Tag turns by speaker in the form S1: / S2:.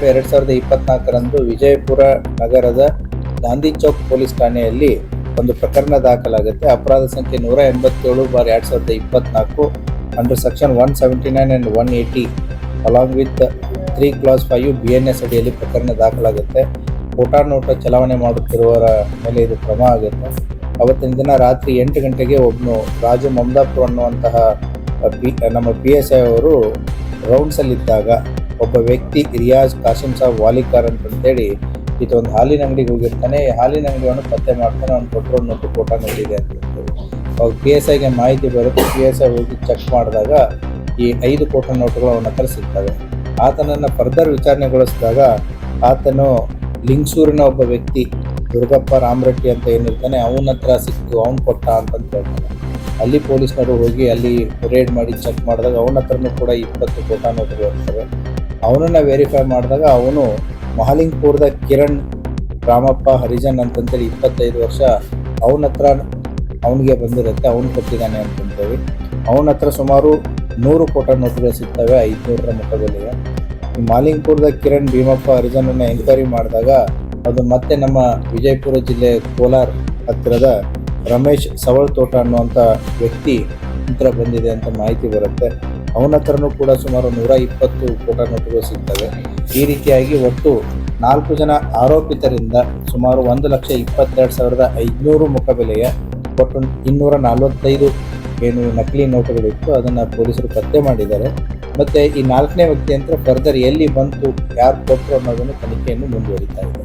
S1: ಹನ್ನೆರಡು ಎರಡು ಸಾವಿರದ ಇಪ್ಪತ್ನಾಲ್ಕರಂದು ವಿಜಯಪುರ ನಗರದ ಗಾಂಧಿ ಚೌಕ್ ಪೊಲೀಸ್ ಠಾಣೆಯಲ್ಲಿ ಒಂದು ಪ್ರಕರಣ ದಾಖಲಾಗುತ್ತೆ. ಅಪರಾಧ ಸಂಖ್ಯೆ ನೂರ ಎಂಬತ್ತೇಳು ಬಾರ್ ಎರಡು ಸಾವಿರದ ಇಪ್ಪತ್ನಾಲ್ಕು under section one seventy nine and one eighty along with three clause five B N S ಅಡಿಯಲ್ಲಿ ಪ್ರಕರಣ ದಾಖಲಾಗುತ್ತೆ. ಊಟಾ ನೋಟ ಚಲಾವಣೆ ಮಾಡುತ್ತಿರುವವರ ಮೇಲೆ ಇದು ಕ್ರಮ ಆಗುತ್ತೆ. ಅವತ್ತಿನ ದಿನ ರಾತ್ರಿ ಎಂಟು ಗಂಟೆಗೆ ಒಬ್ಬನು ರಾಜು ಮಮದಾಪುರ್ ಅನ್ನುವಂತಹ ಪಿ ನಮ್ಮ ಪಿ ಎಸ್ ಐ ಅವರು ರೌಂಡ್ಸಲ್ಲಿದ್ದಾಗ ಒಬ್ಬ ವ್ಯಕ್ತಿ ರಿಯಾಜ್ ಕಾಸಿಂ ಸಾಬ್ ವಾಲಿಕಾರ್ ಹೇಳಿ ಈತ ಒಂದು ಹಾಲಿನ ಅಂಗಡಿಗೆ ಹೋಗಿರ್ತಾನೆ. ಹಾಲಿನ ಅಂಗಡಿಯನ್ನು ಪತ್ತೆ ಮಾಡ್ತಾನೆ, ಅವ್ನು ಕೊಟ್ಟರು ನೋಟು ಫೋಟೋ ನೋಡಿದೆ ಅಂತ ಅವಾಗ ಪಿ ಎಸ್ ಐಗೆ ಮಾಹಿತಿ ಬರುತ್ತೆ. ಪಿ ಎಸ್ ಐ ಹೋಗಿ ಚೆಕ್ ಮಾಡಿದಾಗ ಈ ಐದು ಕೋಟಿ ನೋಟುಗಳು ಅವನ ಹತ್ರ ಸಿಗ್ತವೆ. ಆತನನ್ನು ಫರ್ದರ್ ವಿಚಾರಣೆಗೊಳಿಸಿದಾಗ ಆತನು ಲಿಂಗಸೂರಿನ ಒಬ್ಬ ವ್ಯಕ್ತಿ, ದುರ್ಗಪ್ಪ ರಾಮರೆಡ್ಡಿ ಅಂತ ಏನಿರ್ತಾನೆ, ಅವನ ಹತ್ರ ಸಿಕ್ತು, ಅವ್ನು ಕೊಟ್ಟ ಅಂತಂತ ಹೇಳ್ತಾನೆ. ಅಲ್ಲಿ ಪೊಲೀಸ್ನವರು ಹೋಗಿ ಅಲ್ಲಿ ರೇಡ್ ಮಾಡಿ ಚೆಕ್ ಮಾಡಿದಾಗ ಅವನ ಹತ್ರನೂ ಕೂಡ ಇಪ್ಪತ್ತು ಕೋಟ ನೋಟುಗಳು ಇರ್ತವೆ. ಅವನನ್ನ ವೆರಿಫೈ ಮಾಡಿದಾಗ ಅವನು ಮಹಾಲಿಂಗ್ಪುರದ ಕಿರಣ್ ರಾಮಪ್ಪ, ಹರಿಜನ್ ಅಂತಂತೇಳಿ ಇಪ್ಪತ್ತೈದು ವರ್ಷ ಅವನ ಹತ್ರ ಅವನಿಗೆ ಬಂದಿರುತ್ತೆ, ಅವನು ಕೊಟ್ಟಿದ್ದಾನೆ ಅಂತಂತೇಳಿ. ಅವನ ಹತ್ರ ಸುಮಾರು ನೂರು ಕೋಟ ನೋಟುಗಳು ಸಿಗ್ತವೆ, ಐದುನೂರರ ಮುಖದಲ್ಲಿ ಈ ಮಾಲಿಂಗ್ಪುರದ ಕಿರಣ್, ಭೀಮಪ್ಪ ಹರಿಜನನ್ನು ಎನ್ಕ್ವೈರಿ ಮಾಡಿದಾಗ ಅದು ಮತ್ತೆ ನಮ್ಮ ವಿಜಯಪುರ ಜಿಲ್ಲೆ ಕೋಲಾರ ಹತ್ತಿರದ ರಮೇಶ್ ಸವಳ್ ತೋಟ ಅನ್ನುವಂಥ ವ್ಯಕ್ತಿ ಹತ್ರ ಬಂದಿದೆ ಅಂತ ಮಾಹಿತಿ ಬರುತ್ತೆ. ಅವನ ಹತ್ರನೂ ಕೂಡ ಸುಮಾರು ನೂರ ಇಪ್ಪತ್ತು ಕೋಟ ನೋಟುಗಳು ಸಿಗ್ತವೆ. ಈ ರೀತಿಯಾಗಿ ಒಟ್ಟು ನಾಲ್ಕು ಜನ ಆರೋಪಿತರಿಂದ ಸುಮಾರು ಒಂದು ಲಕ್ಷ ಇಪ್ಪತ್ತೆರಡು ಸಾವಿರದ ಐದುನೂರು ಮುಖಬೆಲೆಯ ಒಟ್ಟು ಇನ್ನೂರ ನಲವತ್ತೈದು ಏನು ನಕಲಿ ನೋಟುಗಳಿತ್ತು ಅದನ್ನು ಪೊಲೀಸರು ಪತ್ತೆ ಮಾಡಿದ್ದಾರೆ. ಮತ್ತು ಈ ನಾಲ್ಕನೇ ವ್ಯಕ್ತಿ ಅಂತ ಫರ್ದರ್ ಎಲ್ಲಿ ಬಂತು, ಯಾರು ಕೊಟ್ಟರು ಅನ್ನೋದನ್ನು ತನಿಖೆಯನ್ನು ಮುಂದುವರಿತಾ ಇದೆ.